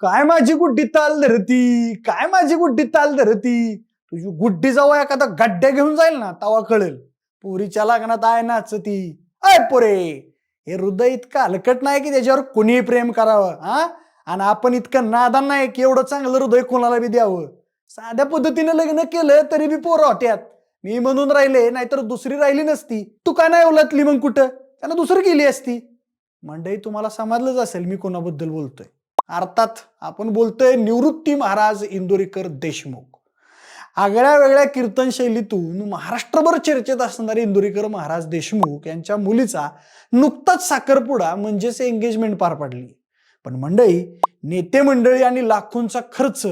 काय माझी गुड्डी ताल धरती? काय माझी गुड्डी ताल धरती? तुझी गुड्डी जाऊ एखादा गड्ड्या घेऊन जाईल ना तवा कळेल. पोरीच्या लग्नात आहे नाचती. अय पोरे! हे हृदय इतकं हलकट नाही की त्याच्यावर कोणीही प्रेम करावं हा? आणि आपण इतकं नादान नाही की एवढं चांगलं हृदय कोणाला बी द्यावं. साध्या पद्धतीने लग्न केलं तरी बी पोरं हॉट्यात मी म्हणून राहिले नाहीतर दुसरी राहिली नसती. तू का नाही उलटली मग कुठं? त्याला दुसरी गेली असती. मंडई तुम्हाला समजलंच असेल मी कोणाबद्दल बोलतोय. अर्थात आपण बोलतोय निवृत्ती महाराज इंदोरीकर देशमुख. आगळ्या वेगळ्या कीर्तन शैलीतून महाराष्ट्रभर चर्चेत असणारे इंदोरीकर महाराज देशमुख यांच्या मुलीचा नुकताच साखरपुडा म्हणजेच एंगेजमेंट पार पडली. पण मंडळी नेते मंडळी आणि लाखोंचा खर्च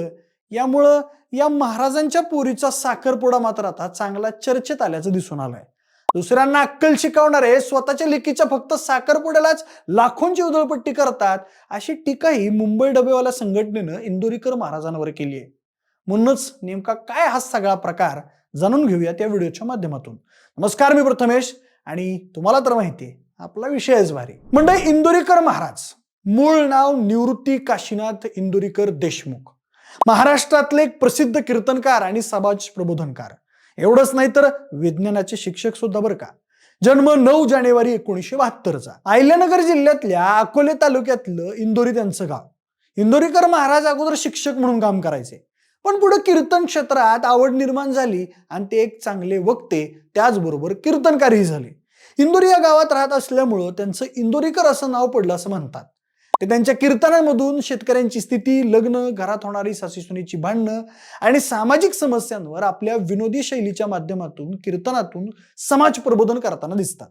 यामुळं या महाराजांच्या पोरीचा साखरपुडा मात्र आता चांगला चर्चेत आल्याचं दिसून आलंय. दुसऱ्यांना अक्कल शिकवणारे स्वतःच्या लेकीच्या फक्त साखरपुड्यालाच लाखोंची उधळपट्टी करतात अशी टीकाही मुंबई डबेवाला संघटनेनं इंदोरीकर महाराजांवर केली आहे. म्हणूनच नेमका काय हा सगळा प्रकार जाणून घेऊया त्या व्हिडिओच्या माध्यमातून. नमस्कार मी प्रथमेश आणि तुम्हाला तर माहिती आपला विषयच भारी. म्हणजे इंदोरीकर महाराज. मूळ नाव निवृत्ती काशीनाथ इंदोरीकर देशमुख. महाराष्ट्रातले एक प्रसिद्ध कीर्तनकार आणि समाज प्रबोधनकार. एवढंच नाही तर विज्ञानाचे शिक्षक सुद्धा बरं का. जन्म नऊ जानेवारी एकोणीसशे बहात्तरचा. अहिल्यानगर जिल्ह्यातल्या अकोले तालुक्यातलं इंदोरी त्यांचं गाव. इंदोरीकर महाराज अगोदर शिक्षक म्हणून काम करायचे. पण पुढे कीर्तन क्षेत्रात आवड निर्माण झाली आणि ते एक चांगले वक्ते त्याचबरोबर कीर्तनकारही झाले. इंदोरी या गावात राहत असल्यामुळं त्यांचं इंदोरीकर असं नाव पडलं असं म्हणतात. ते त्यांच्या कीर्तनामधून शेतकऱ्यांची स्थिती लग्न घरात होणारी सासूसुनीची भांडणं आणि सामाजिक समस्यांवर आपल्या विनोदी शैलीच्या माध्यमातून कीर्तनातून समाज प्रबोधन करताना दिसतात.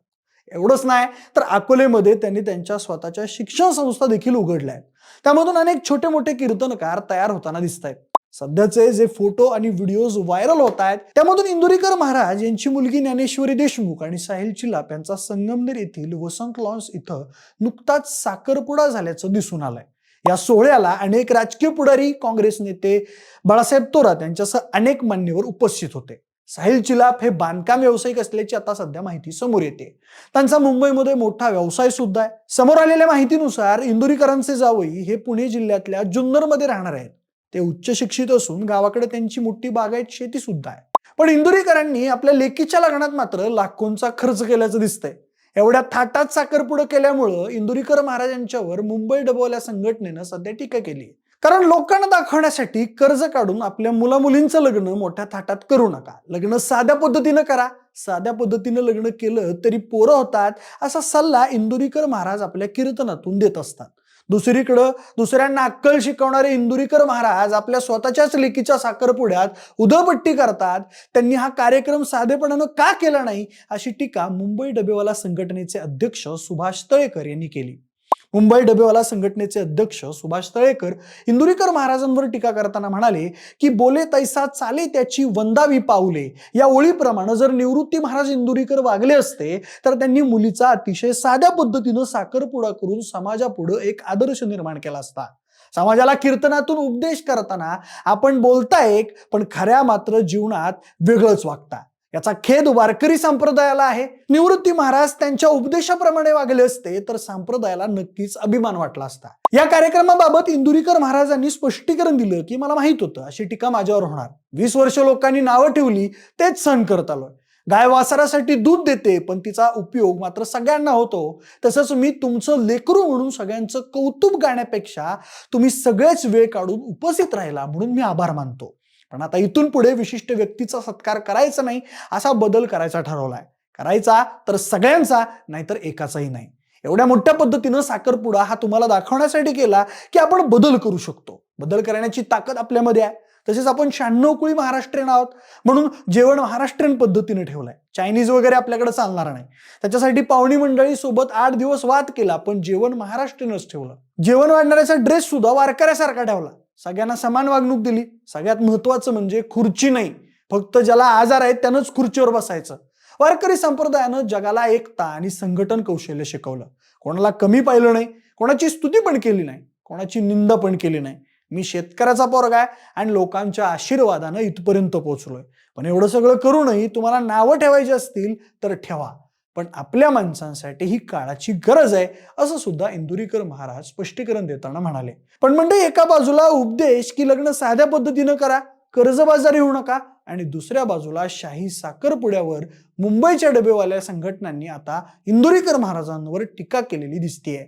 एवढंच नाही तर अकोलेमध्ये त्यांनी त्यांच्या स्वतःच्या शिक्षण संस्था देखील उघडल्या आहेत. त्यामधून अनेक छोटे मोठे कीर्तनकार तयार होताना दिसत आहेत सध्याचे जे फोटो आणि व्हिडिओज व्हायरल होत आहेत त्यामधून इंदुरीकर महाराज यांची मुलगी ज्ञानेश्वरी देशमुख आणि साहिल चिलाप यांचा संगमनेर येथील वसंत लॉन्स इथं नुकताच साखरपुडा झाल्याचं दिसून आलंय. या सोहळ्याला अनेक राजकीय पुढारी काँग्रेस नेते बाळासाहेब थोरात यांच्यासह अनेक मान्यवर उपस्थित होते. साहिल चिलाप हे बांधकाम व्यावसायिक असल्याची आता सध्या माहिती समोर येते. त्यांचा मुंबईमध्ये मोठा व्यवसाय सुद्धा आहे. समोर आलेल्या माहितीनुसार इंदुरीकरांचे जावई हे पुणे जिल्ह्यातल्या जुन्नरमध्ये राहणार आहेत. ते उच्च शिक्षित असून गावाकडे त्यांची मोठी बागायत शेती सुद्धा आहे. पण इंदुरीकरांनी आपल्या लेकीच्या लग्नात मात्र लाखोंचा खर्च केल्याचं दिसतंय. एवढ्या थाटात साखरपुडं केल्यामुळं इंदुरीकर महाराजांच्यावर मुंबई डबवल्या संघटनेनं सध्या टीका केली कारण लोकांना दाखवण्यासाठी कर्ज काढून आपल्या मुलामुलींचं लग्न मोठ्या थाटात करू नका. लग्न साध्या पद्धतीनं करा साध्या पद्धतीनं लग्न केलं तरी पोरं होतात असा सल्ला इंदुरीकर महाराज आपल्या कीर्तनातून देत असतात. दुसरीकडं दुसऱ्यांना अक्कल शिकवणारे इंदुरीकर महाराज आपल्या स्वतःच्याच लेकीच्या साखरपुड्यात उदपट्टी करतात. त्यांनी हा कार्यक्रम साधेपणानं का केला नाही? अशी टीका मुंबई डबेवाला संघटनेचे अध्यक्ष सुभाष तळेकर यांनी केली. मुंबई डबेवाला संघटनेचे अध्यक्ष सुभाष तळेकर इंदुरीकर महाराजांवर टीका करताना म्हणाले की बोले तैसा चाले त्याची वंदावी पावले या ओळीप्रमाणे जर निवृत्ती महाराज इंदुरीकर वागले असते तर त्यांनी मुलीचा अतिशय साध्या पद्धतीनं साखरपुडा करून समाजापुढं एक आदर्श निर्माण केला असता. समाजाला कीर्तनातून उपदेश करताना आपण बोलता एक पण खऱ्या मात्र जीवनात वेगळंच वागता. याचा खेद वारकरी संप्रदायाला आहे. निवृत्ती महाराज त्यांच्या उपदेशाप्रमाणे वागले असते तर संप्रदायाला नक्कीच अभिमान वाटला असता. या कार्यक्रमाबाबत इंदुरीकर महाराजांनी स्पष्टीकरण दिलं की मला माहीत होतं अशी टीका माझ्यावर होणार. वीस वर्ष लोकांनी नावं ठेवली तेच सहन करत आलोय. गाय वासरासाठी दूध देते पण तिचा उपयोग मात्र सगळ्यांना होतो. तसंच मी तुमचं लेकरू म्हणून सगळ्यांचं कौतुक गाण्यापेक्षा तुम्ही सगळेच वेळ काढून उपस्थित राहिला म्हणून मी आभार मानतो. पण आता इथून पुढे विशिष्ट व्यक्तीचा सत्कार करायचा नाही असा बदल करायचा ठरवलाय. करायचा तर सगळ्यांचा नाहीतर एकाचाही नाही. एवढ्या मोठ्या पद्धतीनं साखरपुडा हा तुम्हाला दाखवण्यासाठी केला की आपण बदल करू शकतो. बदल करण्याची ताकद आपल्यामध्ये आहे. तसेच आपण शहाण्णव कुळी महाराष्ट्रीयन आहोत. म्हणून जेवण महाराष्ट्रीयन पद्धतीने ठेवलंय. चायनीज वगैरे आपल्याकडे चालणार नाही. त्याच्यासाठी पाहुणी मंडळी सोबत आठ दिवस वाद केला पण जेवण महाराष्ट्रीयनच ठेवलं. जेवण वाढणाऱ्याचा ड्रेस सुद्धा वारकऱ्यासारखा ठेवला. सगळ्यांना समान वागणूक दिली. सगळ्यात महत्वाचं म्हणजे खुर्ची नाही. फक्त ज्याला आजार आहेत त्यानंच खुर्चीवर बसायचं. वारकरी संप्रदायानं जगाला एकता आणि संघटन कौशल्य शिकवलं. कोणाला कमी पाहिलं नाही कोणाची स्तुती पण केली नाही कोणाची निंदा पण केली नाही. मी शेतकऱ्याचा पोरगा आहे आणि लोकांच्या आशीर्वादानं इथपर्यंत पोहोचलोय. पण एवढं सगळं करूनही तुम्हाला नावं ठेवायची असतील तर ठेवा. पण आपल्या माणसांसाठी ही काळाची गरज आहे असं सुद्धा इंदुरीकर महाराज स्पष्टीकरण देताना म्हणाले. पण म्हणजे एका बाजूला उपदेश की लग्न साध्या पद्धतीनं करा कर्जबाजारी होऊ नका आणि दुसऱ्या बाजूला शाही साखरपुड्यावर मुंबईच्या डबेवाल्या संघटनांनी आता इंदुरीकर महाराजांवर टीका केलेली दिसतीये.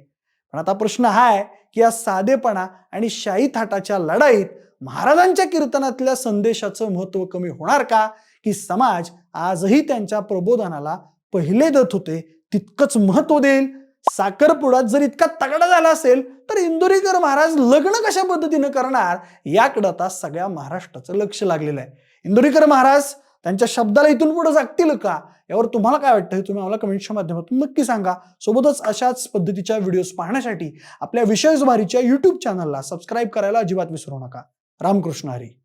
पण आता प्रश्न हा आहे की या साधेपणा आणि शाही थाटाच्या लढाईत महाराजांच्या कीर्तनातल्या संदेशाचं महत्त्व कमी होणार का? की समाज आजही त्यांच्या प्रबोधनाला पहिले देत होते तितकंच महत्त्व देईल. साखरपुडात जर इतका तगडा झाला असेल तर इंदुरीकर महाराज लग्न कशा पद्धतीनं करणार याकडे आता सगळ्या महाराष्ट्राचं लक्ष लागलेलं आहे. इंदुरीकर महाराज त्यांच्या शब्दाला इथून पुढे जागतील का? यावर तुम्हाला काय वाटतं हे तुम्ही आम्हाला कमेंटच्या माध्यमातून नक्की सांगा. सोबतच अशाच पद्धतीच्या व्हिडिओज पाहण्यासाठी आपल्या विषय भारीच्या युट्यूब चॅनलला सबस्क्राईब करायला अजिबात विसरू नका. रामकृष्ण हरी.